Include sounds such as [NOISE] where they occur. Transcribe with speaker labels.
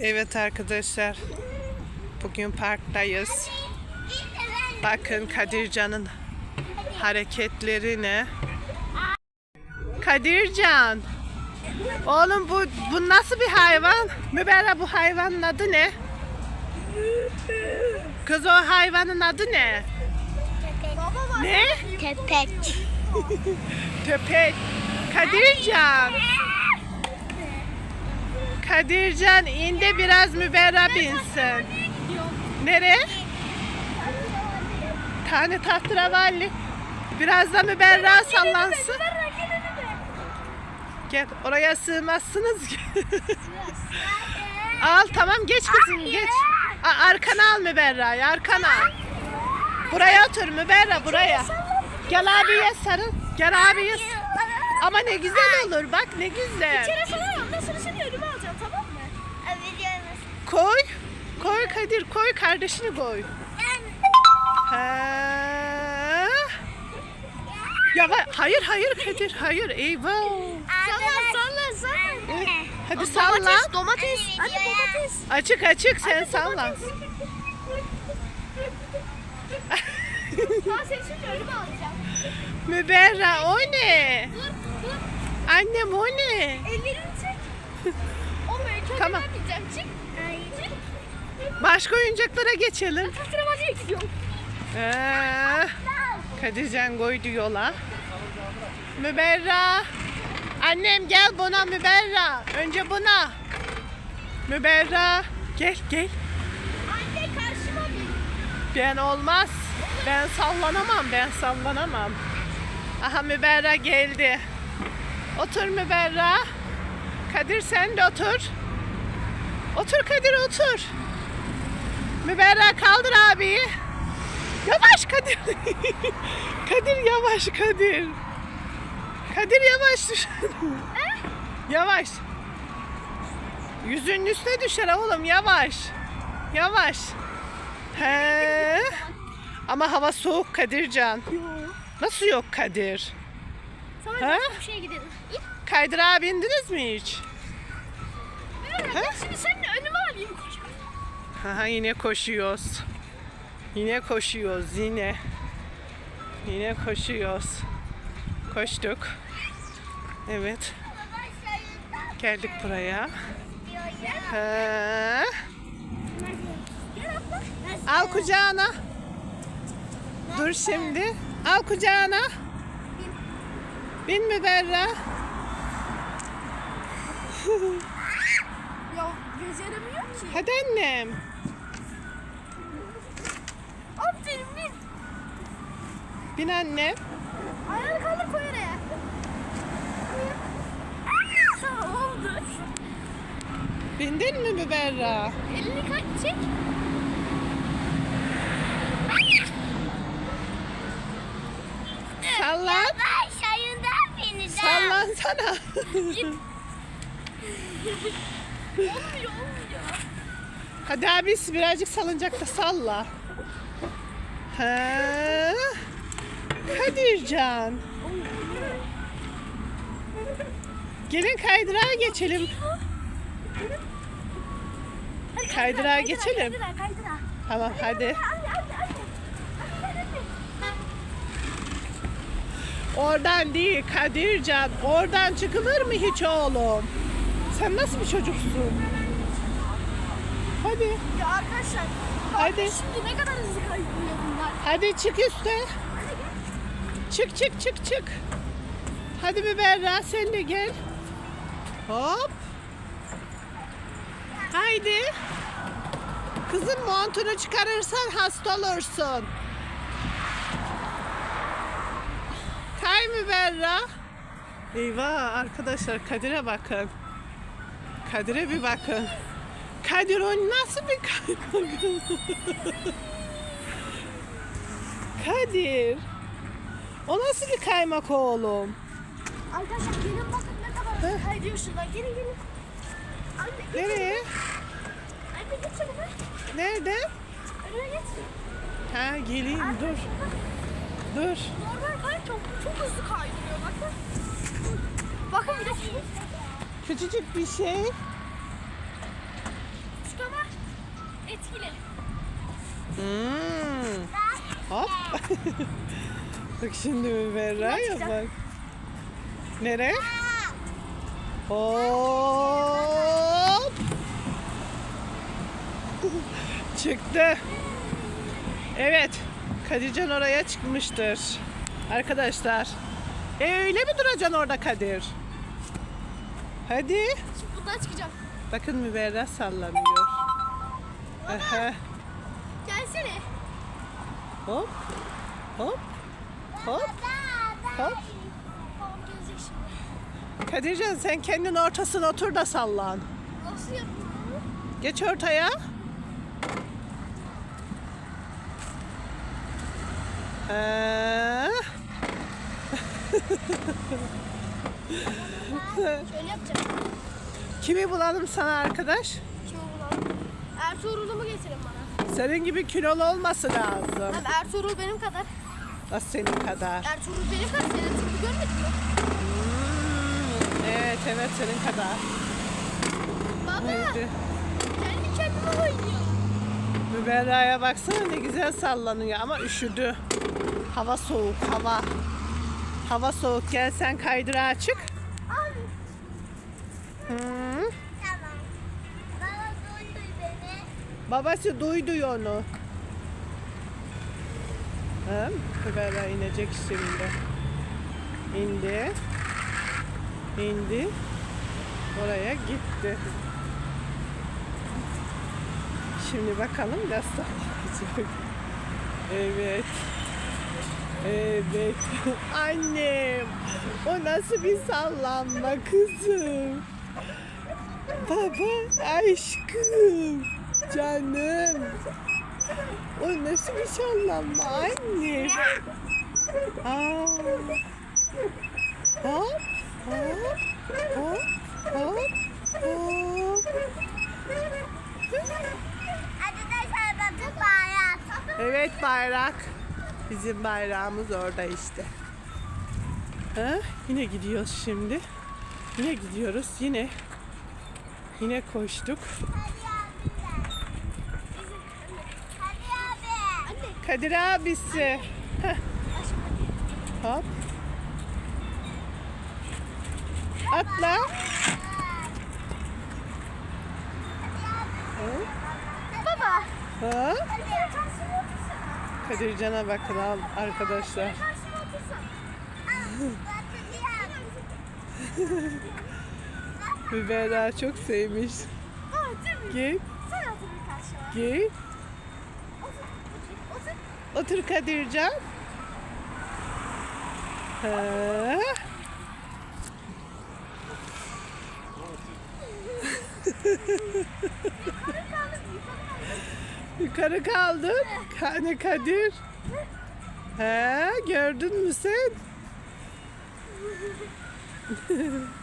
Speaker 1: Evet arkadaşlar. Bugün parktayız. Bakın Kadircan'ın hareketlerine. Kadircan. Oğlum bu bu nasıl bir hayvan? Müberra bu hayvanın adı ne? Kız o hayvanın adı ne? Ne?
Speaker 2: Köpek.
Speaker 1: Köpek. Kadircan. Kadircan inde biraz müberra binsin. Nereye? Tane tahterevalli. Biraz da müberra sallansın. Gel oraya sığmazsınız ki. al tamam geç kızım geç. A, arkana al müberrayı arkana. Buraya otur müberra buraya. Gel abiye sarıl. Gel abiye. Ama ne güzel olur bak ne güzel.
Speaker 2: Kere sana ondan sonra seni önüme alacağım tamam mı? Biliyoruz.
Speaker 1: Koy. Koy Kadir koy kardeşini koy. Ha. Yavaş. Hayır hayır Kadir hayır eyvah.
Speaker 2: Salla salla salla.
Speaker 1: Hadi salla.
Speaker 2: Domates, domates. Anne domates.
Speaker 1: Açık açık sen salla.
Speaker 2: Ben [LAUGHS] seni şimdi önüme alacağım.
Speaker 1: Müberra o ne?
Speaker 2: Dur dur.
Speaker 1: Annem o ne?
Speaker 2: Ellerini çek. O böyle
Speaker 1: Tamam.
Speaker 2: Çık.
Speaker 1: Başka oyuncaklara geçelim.
Speaker 2: Tahtıramaca gidiyorum.
Speaker 1: Ee, Kadircan koydu yola. Müberra. Annem gel buna Müberra. Önce buna. Müberra. Gel gel.
Speaker 2: Anne karşıma bir.
Speaker 1: Ben olmaz. Ben sallanamam. Ben sallanamam. Aha Müberra geldi. Otur Müberra. Kadir sen de otur. Otur Kadir otur. Müberra kaldır abi. Yavaş Kadir. [LAUGHS] Kadir yavaş Kadir. Kadir yavaş düş. [LAUGHS] yavaş. Yüzünün üstüne düşer oğlum yavaş. Yavaş. He. Ama hava soğuk Kadircan. Nasıl yok Kadir?
Speaker 2: Sana
Speaker 1: Ha?
Speaker 2: bir şeye gidelim.
Speaker 1: Kaydırağa bindiniz mi hiç?
Speaker 2: Ben şimdi seninle önüme alayım.
Speaker 1: Aha yine koşuyoruz. Yine koşuyoruz yine. Yine koşuyoruz. Koştuk. Evet. Geldik buraya. He. Al kucağına. Dur şimdi. Al kucağına. Bin mi Berra?
Speaker 2: Ya beceremiyor ki.
Speaker 1: Hadi annem.
Speaker 2: Aferin bin.
Speaker 1: Bin annem.
Speaker 2: Ayağını kaldır koy oraya. Tamam oldu.
Speaker 1: Bindin mi Müberra?
Speaker 2: Elini kalk çek.
Speaker 1: Sallan.
Speaker 2: Şayından bineceğim.
Speaker 1: Sallansana. [LAUGHS]
Speaker 2: Olmuyor olmuyor.
Speaker 1: Hadi abisi birazcık salıncakta salla. Ha. Kadircan. Gelin kaydırağa geçelim.
Speaker 2: Hadi
Speaker 1: Kaydırağa geçelim. Tamam hadi. Oradan değil Kadircan. Oradan çıkılır mı hiç oğlum? Sen nasıl bir çocuksun? Hadi.
Speaker 2: Ya arkadaşlar.
Speaker 1: Hadi.
Speaker 2: Şimdi ne kadar hızlı kaydırıyor bunlar.
Speaker 1: Hadi çık üste. Çık çık çık çık. Hadi Müberra sen de gel. Hop. Haydi. Kızım montunu çıkarırsan hasta olursun. Kay Müberra. Eyvah arkadaşlar Kadir'e bakın. Kadir'e bir bakın. Kadir o nasıl bir kaymak? Kadir. O nasıl bir kaymak oğlum?
Speaker 2: Arkadaşlar gelin bakın ne kadar hızlı kaydırıyor şunlar. Gelin gelin. Anne geç.
Speaker 1: Nereye?
Speaker 2: Anne geç önüme.
Speaker 1: Nerede?
Speaker 2: Önüme geç.
Speaker 1: Ha geleyim dur. Dur.
Speaker 2: Normal kay çok, çok hızlı kaydırıyor bakın. Bakın bir de.
Speaker 1: Küçücük bir şey. Hmm. Hop. [LAUGHS] bak şimdi Müberra'ya bak. Nereye? Hop. [LAUGHS] Çıktı. Evet. Kadircan oraya çıkmıştır. Arkadaşlar. E öyle mi duracaksın orada Kadir? Hadi.
Speaker 2: Şimdi buradan çıkacağım.
Speaker 1: Bakın Müberra sallanıyor. Aha.
Speaker 2: Gelsene.
Speaker 1: Hop. Hop. Hop. Hop. Kadircan sen kendin ortasına otur da sallan.
Speaker 2: Nasıl yapayım?
Speaker 1: Geç ortaya. Ee,
Speaker 2: Şöyle yapacağım.
Speaker 1: kimi bulalım sana arkadaş?
Speaker 2: Ertuğrul'u mu getirin bana?
Speaker 1: Senin gibi kilolu olması lazım.
Speaker 2: Abi Ertuğrul benim kadar.
Speaker 1: Nasıl senin kadar?
Speaker 2: Ertuğrul benim kadar. Sen Ertuğrul'u görmedin mi?
Speaker 1: Hmm, evet evet senin kadar.
Speaker 2: Baba
Speaker 1: Haydi.
Speaker 2: kendi kendime oynuyor.
Speaker 1: Müberra'ya baksana ne güzel sallanıyor ama üşüdü. Hava soğuk hava. Hava soğuk gel sen kaydırağa çık.
Speaker 2: Abi.
Speaker 1: Hı. Babası duydu onu. Hı? Müberra inecek şimdi. İndi. İndi. Oraya gitti. Şimdi bakalım nasıl. Evet. Evet. [LAUGHS] Annem. O nasıl bir sallanma kızım. Baba aşkım. Canım. O nasıl bir sallanma anne. Aa. Hop. Hop. Hop. Hop. Hop.
Speaker 2: Arkadaşlar bakın bayrak.
Speaker 1: Evet bayrak. Bizim bayrağımız orada işte. Ha? Yine gidiyoruz şimdi. Yine gidiyoruz. Yine yine koştuk.
Speaker 2: Hadi abi. Anne.
Speaker 1: Kadir abisi. [LAUGHS] Hop. Atla.
Speaker 2: Baba.
Speaker 1: Ha? Kadircan'a bakın al arkadaşlar. Müberra çok sevmiş.
Speaker 2: Aa, değil mi?
Speaker 1: Gel,
Speaker 2: Sen otur bir karşıma.
Speaker 1: gel.
Speaker 2: Otur,
Speaker 1: otur, Kadircan. Ha? [LAUGHS] Yukarı kaldın. Hani Kadir. He, gördün mü sen? [LAUGHS]